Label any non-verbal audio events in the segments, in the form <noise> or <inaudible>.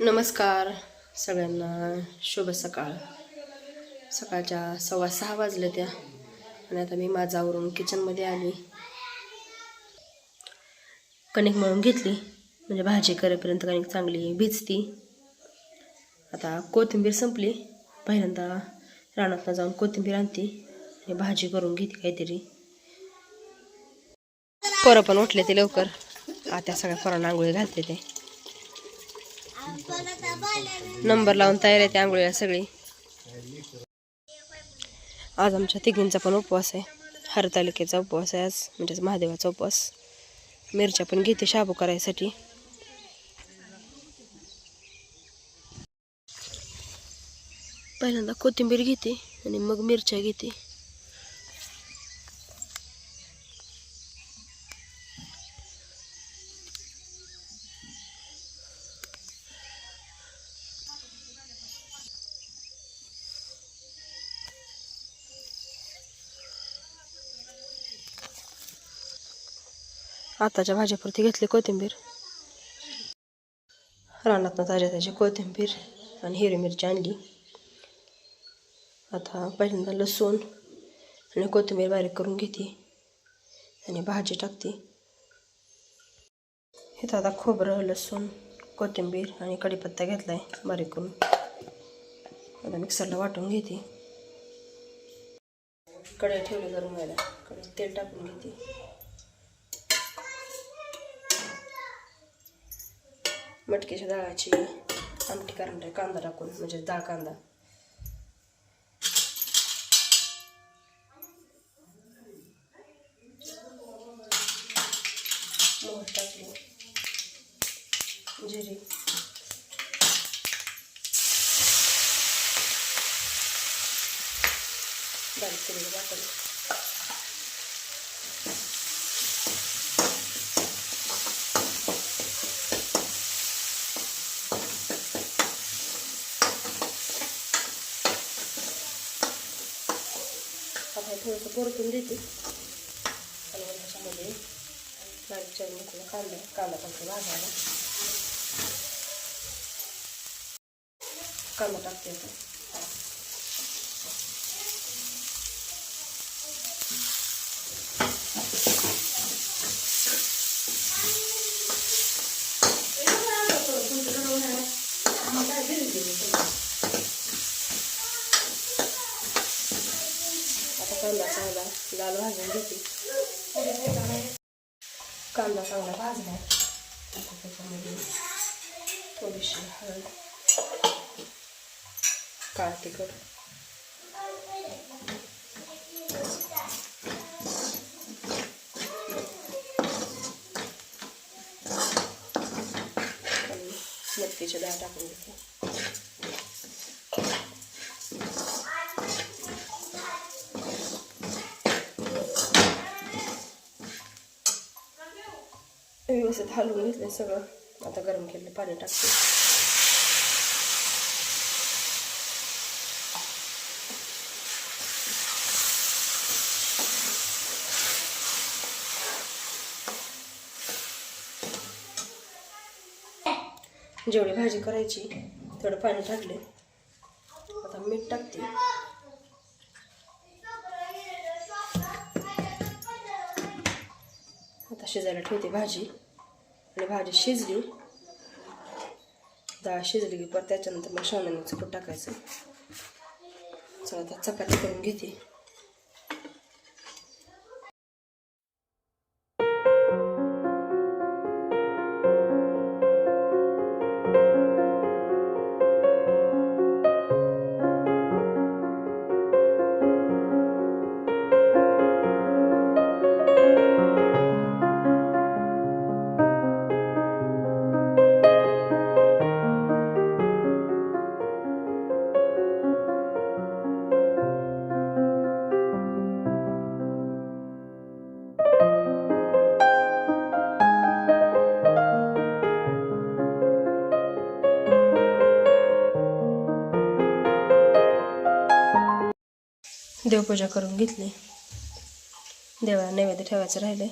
नमस्कार सगळ्यांना. शुभ सकाळ. सकाळच्या सव्वा सहा वाजल्या त्या. आणि आता मी माझावरून किचनमध्ये आली. कणिक मळून घेतली. म्हणजे भाजी करेपर्यंत कणिक चांगली भिजती. आता कोथिंबीर संपली. पहिल्यांदा रानातनं जाऊन कोथिंबीर आणते. आणि भाजी करून घेते काहीतरी. पोरं पण उठले ते लवकर. आता सगळ्या पोरांना आंघोळी घालते ते. नंबर लावून तयार आहे त्या आंघोळीला सगळी. आज आमच्या तिघींचा पण उपवास आहे. हरतालिकेचा उपवास आहे आज म्हणजेच महादेवाचा उपवास. मिरच्या पण घेते शाबू करायसाठी. पहिल्यांदा कोथिंबीर घेते आणि मग मिरच्या घेते. आताच्या भाज्यापुरती घेतली कोथिंबीर. रानातनं ताज्या ताजी कोथिंबीर आणि हिरवी मिरची आणली. आता पहिल्यांदा लसूण आणि कोथिंबीर बारीक करून घेते आणि भाजी टाकते. इथं आता खोबरं लसूण कोथिंबीर आणि कढीपत्ता घेतला आहे बारीक करून. आता मिक्सरला वाटून घेते. कढई ठेवली गरम व्हायला कढईत तेल टाकून घेते. मटकीच्या डाळाची आमटी करणार आहे कांदा टाकून म्हणजे डाळ कांदा मोहर टाकली जिरे बारीक केलेली वाटण आता हे थोडंसं परतून देते. आणि मग त्याच्यामध्ये बारीक चिरून घेतलेला कांदा कांदा टाकते भाजायला. कांदा टाकते आता कांदा चांगला लाल भाजून घेते कांदा चांगला भाजला आता त्याच्यामध्ये थोडीशी हळद काळ तिखट आणि डाळ टाकून घेते व्यवस्थित हलवून घेतले सगळं. आता गरम केलेलं पाणी टाकते. जेवढी भाजी करायची थोडं पाणी टाकले आता मीठ टाकते. शिजायला ठेवते भाजी. आणि भाजी शिजली. डाळ शिजली की परत त्याच्यानंतर मग शेवण्याचं पीठ टाकायचं. चला आता चपाती करून घेते. देवपूजा करून घेतली. देवाला नैवेद्य ठेवायचं राहिले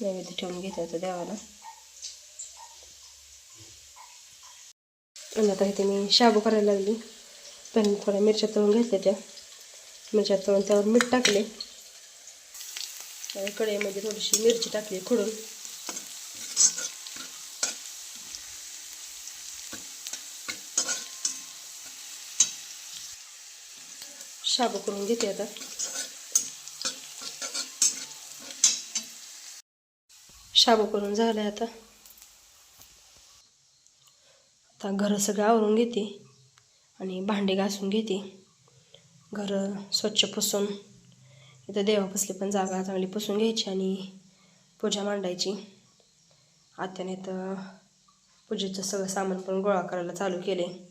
नैवेद्य ठेवून घेते देवाला. आणि आता इथे मी शाबू करायला लागली. पण थोड्या मिरच्या तळून घेतल्या त्या. मिरच्या तळून त्यावर मीठ टाकले. आणि कढईमध्ये थोडीशी मिरची टाकली खुडून. शाबू करून घेते आता. शाबू करून झालं आहे आता. आता घरं सगळं आवरून घेते आणि भांडे घासून घेते. घर स्वच्छ पुसून. इथं देवापसली पण जागा चांगली पुसून घ्यायची आणि पूजा मांडायची. आत्याने तर पूजेचं सगळं सामान पण गोळा करायला चालू केले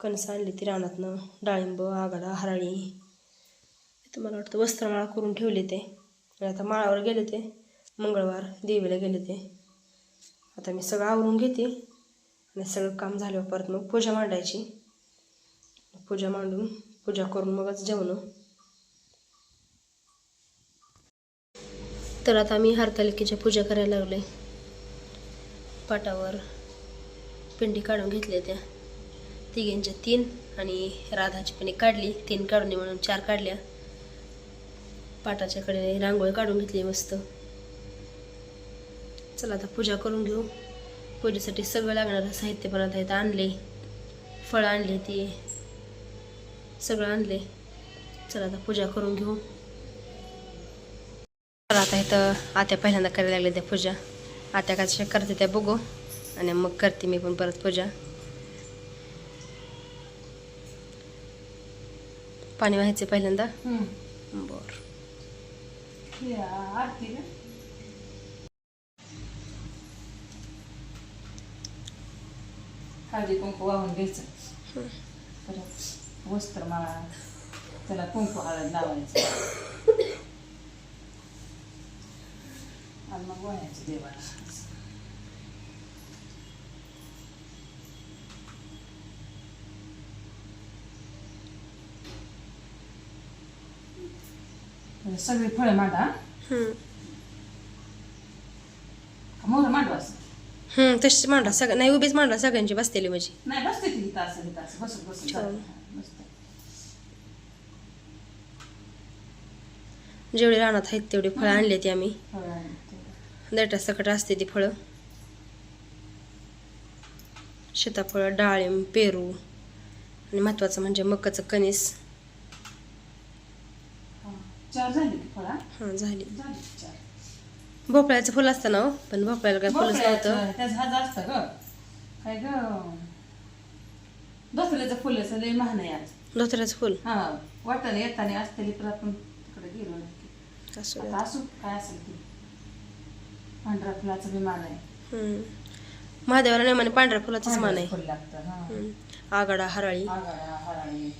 कणसं आणली ती रानातनं डाळिंब आघाडा हराळी. इथं मला वाटतं वस्त्रमाळा करून ठेवले ते. आणि आता माळावर गेले ते. मंगळवार देवीला गेले ते. आता मी सगळं आवरून घेते. आणि सगळं काम झाल्यावर परत मग पूजा मांडायची. पूजा मांडून पूजा करून मगच जेवण. तर आता मी हरतालिकेच्या पूजा करायला लागले. पाटावर पिंडी काढून घेतल्या त्या. तिघींच्या तीन आणि राधाची पण एक काढली. तीन काढून म्हणून चार काढल्या. पाटाच्याकडे रांगोळी काढून घेतली मस्त. चला आता पूजा करून घेऊ. पूजेसाठी सगळं लागणारं साहित्य पण आता इथं आणले. फळं आणले ती. सगळं आणले. चला आता पूजा करून घेऊ. चला आता इथं आत्या पहिल्यांदा करायला लागले त्या पूजा. आत्या कशा करते त्या बघू. आणि मग करते मी पण परत पूजा. पाणी व्हायचं पहिल्यांदा? बरं. हळदी कुंकू वाहून घ्यायचं. परत वस्त्र माळा त्याला कुंकू हळद लावायचं. <coughs> आणि मग वाहायचं देवाला. सगळी फळं मांडा. मोर मांडवा हम्म, तशीच मांडा सगळं नाही उभीच मांडा सगळ्यांची बसतेली माझी नाही बसते ती तास तास बसत बसत छान. बसते जेवढी रानात आहेत तेवढी फळं आणली ती आम्ही फळं आणि ते. देठा सकट असते ती फळं सीताफळ डाळिंब पेरू आणि महत्वाचं म्हणजे मकाचं कणीस. चार झाली फळा हां? झाली. झाली चार. भोपळ्याचं फुल असतं ना हो? पण भोपळ्याला काय फुलच नव्हतं. त्याचं हात असतं ग. काय ग? दसऱ्याचं फुल असं लय महान आहे आज. धोत्र्याचं फुल? हा येताना असतेली आपण तिकडे गेलो असू दे. आता असू काय असेल ती. पांढऱ्या फुलाचं विमान आहे. हम्म. महादेवाला नाही म्हणे पांढऱ्या फुलाचंच मान आहे. फुल लागतं हा. हम्म. आगाडा हराळी. हराळी.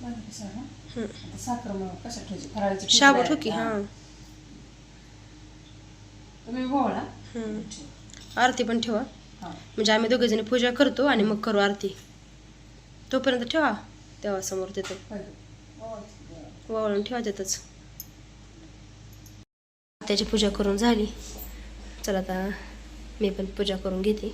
झालं की सगळं? हम्म. आता साखर मग कशा ठेवायची फराळीची ठेवली शाबू आहे. ठोकी हा. तुम्ही बोळा हम्म. आरती पण ठेवा म्हणजे आम्ही दोघे जणी पूजा करतो आणि मग करू आरती तोपर्यंत ठेवा. देवासमोर तिथं वळून ठेवा तिथंच त्याची पूजा करून झाली. चला आता मी पण पूजा करून घेते.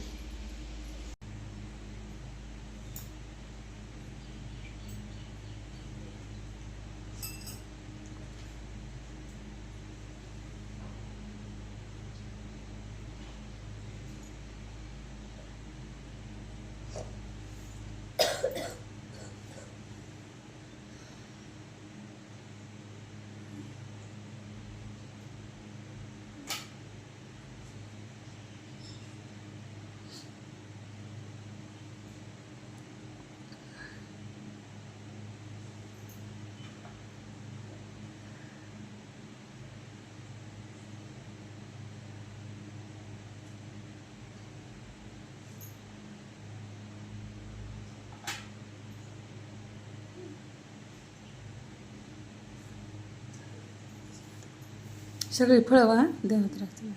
सगळी फळं वा देवात राहते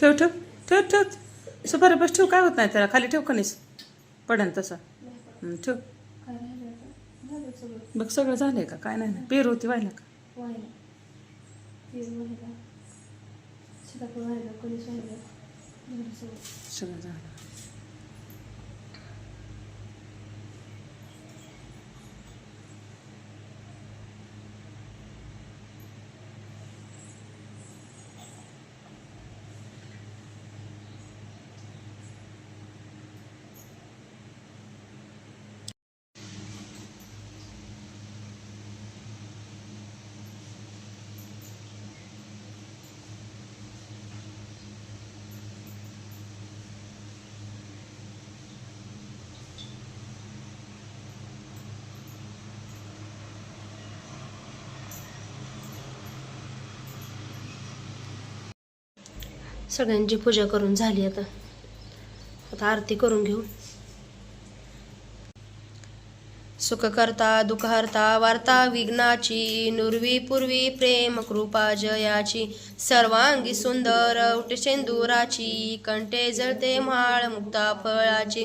ठेव ठेव ठेव ठेव. सुपारी बस ठेव काय होत नाही त्याला? खाली ठेव कणीस पडन तसा. ठेव. बघ सगळं झालंय का? काय नाही ना पेरू होती व्हायला का? सगळं झालं. सगळ्यांची पूजा करून झाली आता. आता आरती करून घेऊ. सुख करता वार्ता विघ्नाची नुर्वी पूर्वी प्रेम कृपा जयाची सर्वांगी सुंदर उटशेंदुराची कंठे जळते माळ मुक्ता फळाची.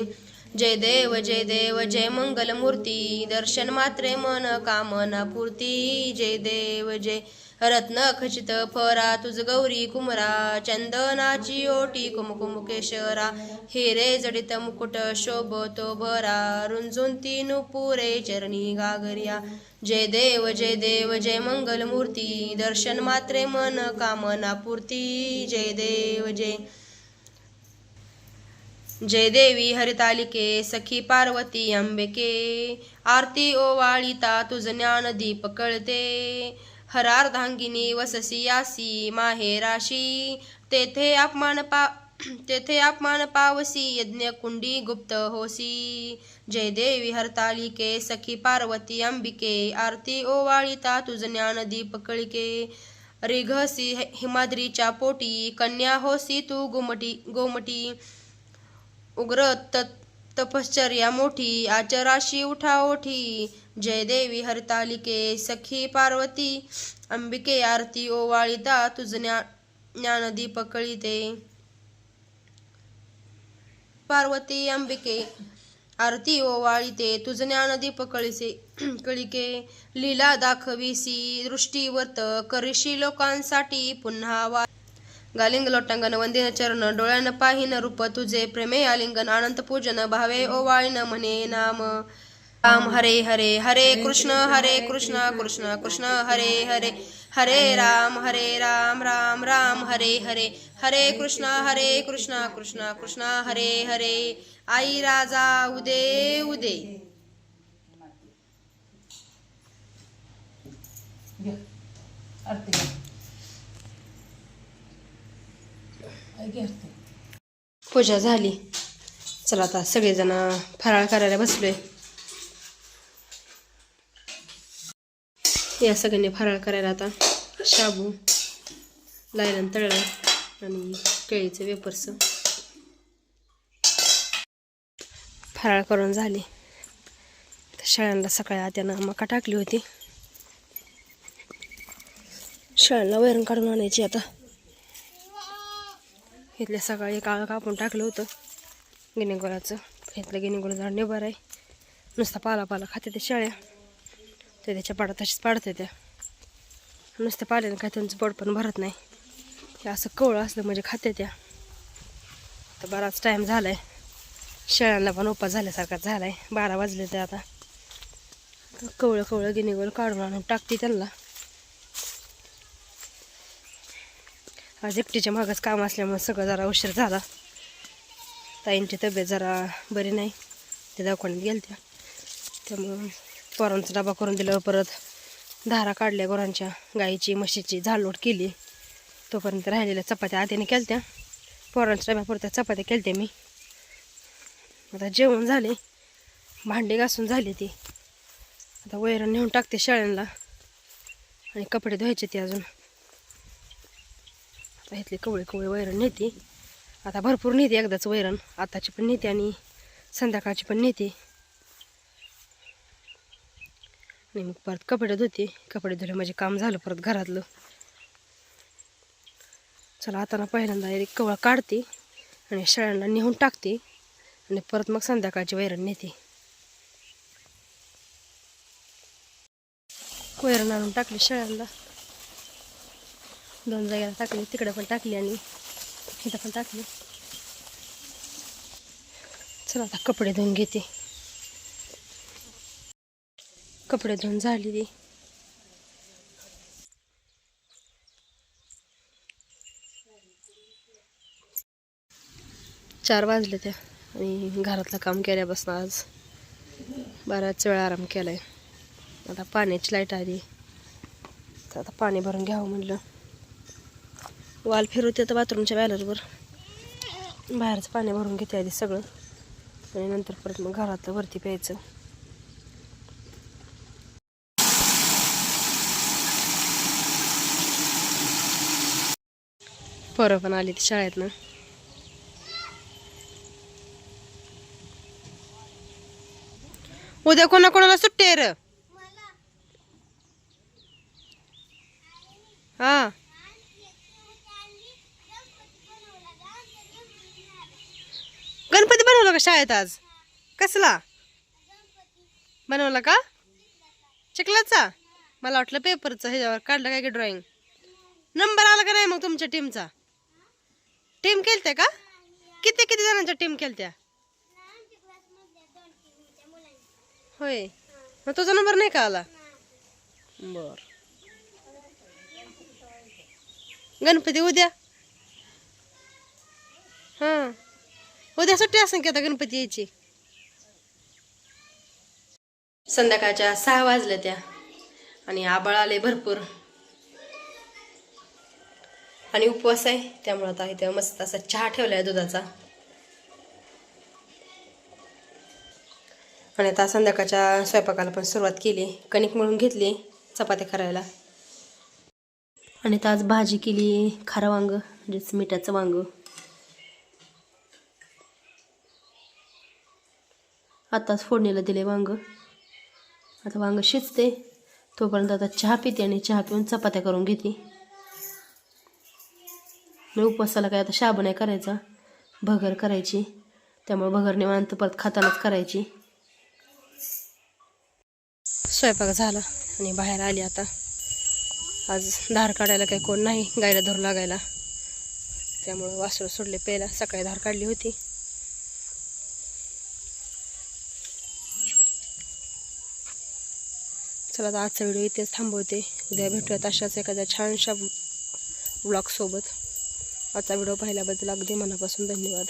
जय देव जय देव जय मंगल मूर्ती दर्शन मात्रे मन कामना पूर्ती. जय देव जय रत्न खचित फरा तुझ गौरी कुमरा चंदनाची ओटी कुमकुम केशरा हिरे जडित मुकुट शोभतो भरा रुंजून ती नुपुरे चरणी गागरिया. जय देव जय देव जय मंगल मूर्ती दर्शन मात्रे मन कामना पूर्ती. जय देव जय. जय देवी हरितालिके सखी पार्वती अंबिके आरती ओवाळिता तुझ ज्ञान दीप कळते. हरार्धांगिनी वससी यासी माहेराशी तेथे अपमान पा <clears throat> तेथे अपमान पावसी यज्ञकुंडी गुप्त होसी। जय देवी हरतालिके सखी पार्वती अंबिके आरती ओवाळिता तुझ ज्ञान दीपकळिके रिघसी हिमाद्रीच्या पोटी कन्या होसी तू गोमटी गोमटी। उग्र तत् तपश्चर्या मोठी आचराशी उठा जयदेवी जय देवी हरतालिके सखी पार्वती अंबिके आरती ओवाळीता तुझ ज्ञा ज्ञानदीप पार्वती अंबिके आरती ओवाळिते तुझ ज्ञानदी कळीसे कळिके. लीला दाखविसी दृष्टीवर्त करिशी लोकांसाठी पुन्हा वा गालिंग लोटांगण वंदिन चरण डोळ्यानं पाहिन रूप तुझे प्रेमे आलिंगन अनंत पूजन भावे ओवाळीन म्हणे नाम. राम हरे हरे हरे कृष्ण हरे कृष्ण कृष्ण कृष्ण हरे हरे हरे राम हरे राम राम राम हरे हरे हरे कृष्ण हरे कृष्ण कृष्ण कृष्ण हरे हरे। आई राजा उदे उदे। पूजा झाली. चला आता सगळेजण फराळ करायला बसलोय. या सगळ्यांनी फराळ करायला आता शाबू लायलन तळलं आणि केळीचं वेपर्स फराळ करून झाले. तर शेळ्यांना सकाळी आत्यानं मका टाकली होती. शेळ्यांना वैरण काढून आणायची आता. इथल्या सकाळी काळं कापून टाकलं होतं. गिनीगोळाचं. इथलं गिनीगोळ झाड निभार आहे. नुसता पाला पाला खाते त्या शेळ्या. ते त्याच्या पाडा तशीच पाडते त्या नुसतं पाल्यानं काय त्यांचं पोट पण भरत नाही. हे असं कवळं असलं म्हणजे खाते त्या. तर बराच टाईम झाला आहे शेळ्यांना पण उपा झाल्यासारखा झाला आहे बारा वाजले ते आता. कवळं कवळं गिनीवर काढून आणून टाकते त्यांना. आज एकटीच्या मागच काम असल्यामुळे सगळं जरा उशीर झाला. ताईंची तब्येत जरा बरी नाही. ते दवाखान्यात गेलत्या. त्यामुळं पोरांचा डबा करून दिल्यावर परत धारा काढल्या गुरांच्या गाईची म्हशीची झालोट केली. तोपर्यंत राहिलेल्या चपात्या आधीने केलत्या. पोरांच्या डब्यापुरत्या चपात्या केलत्या मी. आता जेवण झाले. भांडी घासून झाली ती. आता वैरण नेऊन टाकते शाळेला. आणि कपडे धुवायचे ते अजून. आता इथली कवळी कवळे वैरण नेते. आता भरपूर नेते एकदाच वैरण. आताची पण नेते आणि संध्याकाळची पण नेते. आणि मग परत कपडे धुते. कपडे धुले म्हणजे काम झालं परत घरातलं. चला आता ना पहिल्यांदा एक कवळा काढते आणि शाळांना नेऊन टाकते आणि परत मग संध्याकाळची वैरण नेते. वैरण आणून टाकली शाळांना दोन जागेला टाकली तिकडे पण टाकली आणि इथं पण टाकली. चला आता कपडे धुवून घेते. कपडे धुवून झाली ती. चार वाजले त्या आणि घरातलं काम केल्यापासून आज बराच वेळ आराम केलाय. आता पाण्याची लाइट आली. तर आता पाणी भरून घ्यावं म्हणलं. वाल फिरवते तर बाथरूमच्या बॅलरवर. बाहेरचं पाणी भरून घेते आधी सगळं. आणि नंतर परत मग घरातलं वरती प्यायचं. पोरं पण आली ती शाळेतनं. उद्या कोणा कोणाला सुट्टी आहे र? हा. गणपती बनवला का शाळेत आज? कसला? बनवला का? चिखलाचा? मला वाटलं पेपरचा ह्याच्यावर काढलं काय की ड्रॉइंग नंबर आला का नाही मग तुमच्या टीमचा टीम केलत्या का? किती किती जणांच्या टीम खेळत्या? होय. मग तुझा नंबर नाही का आला? बर. गणपती उद्या? हां. उद्या सुट्टी असेल की आता गणपती यायची? संध्याकाळच्या सहा वाजल्या त्या. आणि आबाळ आले भरपूर. आणि उपवास आहे. त्यामुळं आता इथे मस्त असा चहा ठेवला आहे दुधाचा. आणि आता संध्याकाळच्या स्वयंपाकाला पण सुरुवात केली. कणिक मळून घेतली चपात्या करायला. आणि आता आज भाजी केली खारं वांग म्हणजेच मिठाचं वांग. आताच फोडणीला दिले वांग. आता वांग शिजते. तोपर्यंत आता चहा पिते आणि चहा पिऊन चपात्या करून घेते. मी उपवासाला काय आता शाबू नाही करायचा. भगर करायची. त्यामुळे भगर निवांत परत खातानाच करायची. स्वयंपाक झाला आणि बाहेर आली आता. आज धार काढायला काही कोण नाही गायला धरू लागायला. त्यामुळं वासरू सोडले प्यायला. सकाळी धार काढली होती. चला आता आजचा व्हिडिओ इथेच थांबवते. उद्या भेटूयात अशाच एखाद्या छानशा ब्लॉगसोबत आजचा व्हिडिओ पाहिल्याबद्दल अगदी मनापासून धन्यवाद.